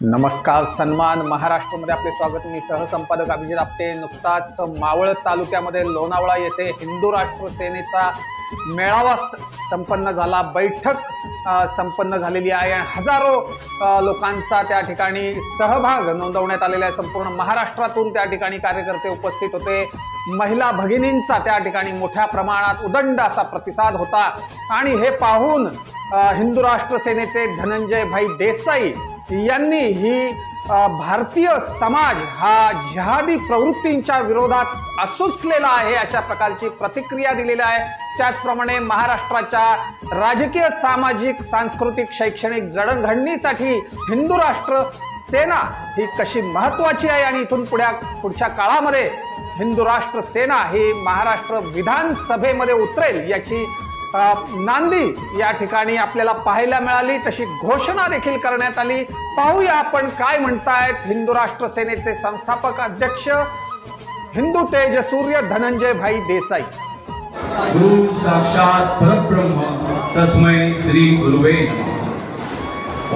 नमस्कार सन्मान. महाराष्ट्रामध्ये आपले स्वागत. मी सहसंपादक अभिजित आपटे. नुकताच मावळ तालुक्यामध्ये लोणावळा येथे हिंदू राष्ट्र सेनेचा मेळावा संपन्न झाला. बैठक संपन्न झालेली आहे. आणि हजारो लोकांचा त्या ठिकाणी सहभाग नोंदवण्यात आलेला आहे. संपूर्ण महाराष्ट्रातून त्या ठिकाणी कार्यकर्ते उपस्थित होते. महिला भगिनींचा त्या ठिकाणी मोठ्या प्रमाणात उदंड असा प्रतिसाद होता. आणि हे पाहून हिंदू राष्ट्र सेनेचे धनंजय भाई देसाई यांनी ही भारतीय समाज हा जिहादी प्रवृत्तींच्या विरोधात असुसलेला आहे अशा प्रकारची प्रतिक्रिया दिलेली आहे. त्याचप्रमाणे महाराष्ट्राच्या राजकीय सामाजिक सांस्कृतिक शैक्षणिक जडणघडणीसाठी हिंदू राष्ट्र सेना ही कशी महत्वाची आहे आणि इथून पुढ्या पुढच्या काळामध्ये हिंदू राष्ट्र सेना ही महाराष्ट्र विधानसभेमध्ये उतरेल याची नांदी या ठिकाणी आपल्याला पाहायला मिळाली. तशी घोषणा देखील करण्यात आली. पाहूया आपण काय म्हणतायत हिंदू राष्ट्र सेनेचे संस्थापक अध्यक्ष हिंदू तेजसूर्य धनंजय भाई देसाई साक्षात परब्रह्म. तस्मै श्री गुरुवे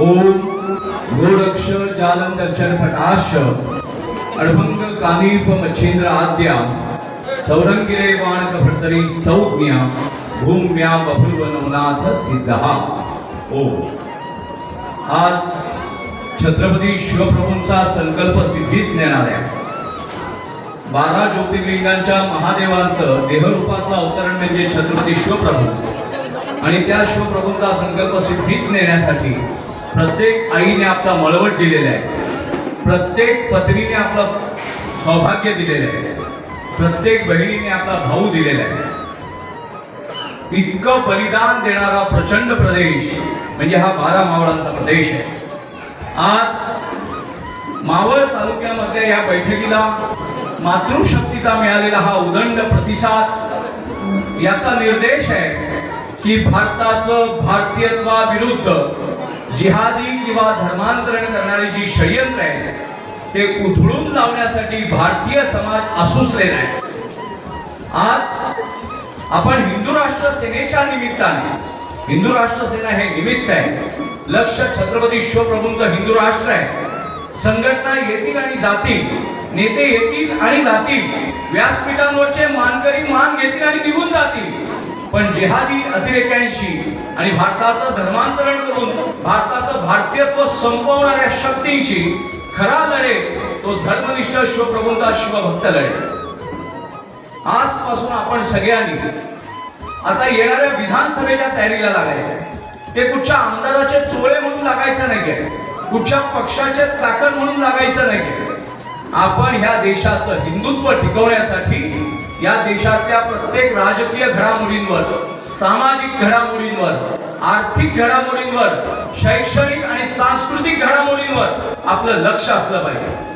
ओम गोरक्ष जालंदर्शन पटाश अडभंग कानिफ मच्छिंद्र आद्या. सौरंगिरे वाणक भर्तरी सौज्ञा. भूम्या बभुव सिद्धा आज छत्रपती शिवप्रभूंचा संकल्प सिद्धीच नेणाऱ्या बारा ज्योतिर्लिंगांच्या महादेवांचं देहरूपातलं अवतरण म्हणजे छत्रपती शिवप्रभू. आणि त्या शिवप्रभूंचा संकल्प सिद्धीच नेण्यासाठी प्रत्येक आईने आपला मळवट दिलेला आहे. प्रत्येक पत्नीने आपलं सौभाग्य दिलेलं आहे. प्रत्येक बहिणीने आपला भाऊ दिलेला आहे. इतकं बलिदान देणारा प्रचंड प्रदेश म्हणजे हा बारा मावळांचा प्रदेश आहे. आज मावळ तालुक्यामध्ये या बैठकीला मातृशक्तीचा मिळालेला हा उदंड प्रतिसाद याचा निर्देश आहे की भारताचं भारतीयत्वाविरुद्ध जिहादी किंवा धर्मांतरण करणारी जी षडयंत्र आहे ते उधळून लावण्यासाठी भारतीय समाज असुसलेला आहे आज आपण हिंदू राष्ट्र सेनेच्या निमित्ताने हिंदू राष्ट्र सेना हे निमित्त आहे. लक्ष छत्रपती शिवप्रभूंचं हिंदू राष्ट्र आहे. संघटना येतील आणि जातील नेते येतील आणि जातील व्यासपीठांवरचे मानकरी मान घेतील आणि निघून जातील. पण जेहादी अतिरेक्यांशी आणि भारताचं धर्मांतरण करून भारताचं भारतीयत्व संपवणाऱ्या शक्तींशी खरा लढे तो धर्मनिष्ठ शिवप्रभूंचा शिवभक्त लढे. आजपासून आपण सगळ्यांनी आता येणाऱ्या विधानसभेच्या तयारीला लागायचं ते कुठच्या आमदाराचे चोळे म्हणून लागायचं नाहीये. कुठच्या पक्षाचे चाकण म्हणून लागायचं नाहीये. आपण ह्या देशाचं हिंदुत्व टिकवण्यासाठी या देशातल्या प्रत्येक राजकीय घडामोडींवर सामाजिक घडामोडींवर आर्थिक घडामोडींवर शैक्षणिक आणि सांस्कृतिक घडामोडींवर आपलं लक्ष असलं पाहिजे.